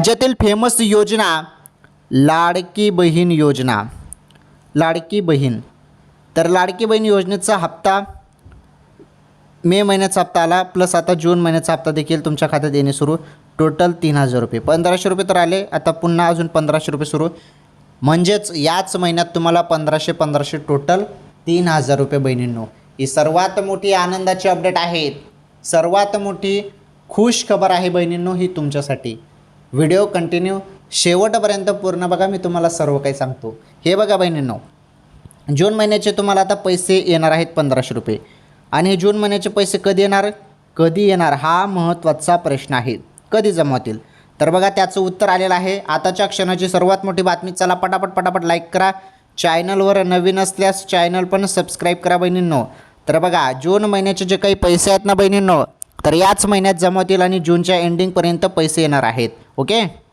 राज्यातील फेमस योजना लाडकी बहीण योजना. लाडकी बहीण. तर लाडकी बहीण योजनेचा हप्ता मे महिन्याचा हप्ता आला प्लस आता जून महिन्याचा हप्ता देखील तुमच्या खात्यात येणे सुरू. टोटल तीन हजार रुपये. पंधराशे रुपये तर आले आता पुन्हा अजून पंधराशे रुपये सुरू. म्हणजेच याच महिन्यात तुम्हाला पंधराशे पंधराशे टोटल तीन हजार रुपये बहिणींनो. ही सर्वात मोठी आनंदाची अपडेट आहे. सर्वात मोठी खुश खबर आहे बहिणींनो ही तुमच्यासाठी. व्हिडिओ कंटिन्यू शेवटपर्यंत पूर्ण बघा मी तुम्हाला सर्व काही सांगतो. हे बघा बहिणींनो जून महिन्याचे तुम्हाला आता पैसे येणार आहेत पंधराशे रुपये. आणि हे जून महिन्याचे पैसे कधी येणार? कधी येणार? हा महत्त्वाचा प्रश्न आहे. कधी जमा होतील? तर बघा त्याचं उत्तर आलेलं आहे. आताच्या क्षणाची सर्वात मोठी बातमी चला पटापट पटापट लाईक करा. चॅनलवर नवीन असल्यास चॅनल पण सबस्क्राईब करा बहिणींनो. तर बघा जून महिन्याचे जे काही पैसे आहेत ना बहिणींनो तर याच महिन्यात जमा आणि जूनच्या एंडिंगपर्यंत पैसे येणार आहेत. ओके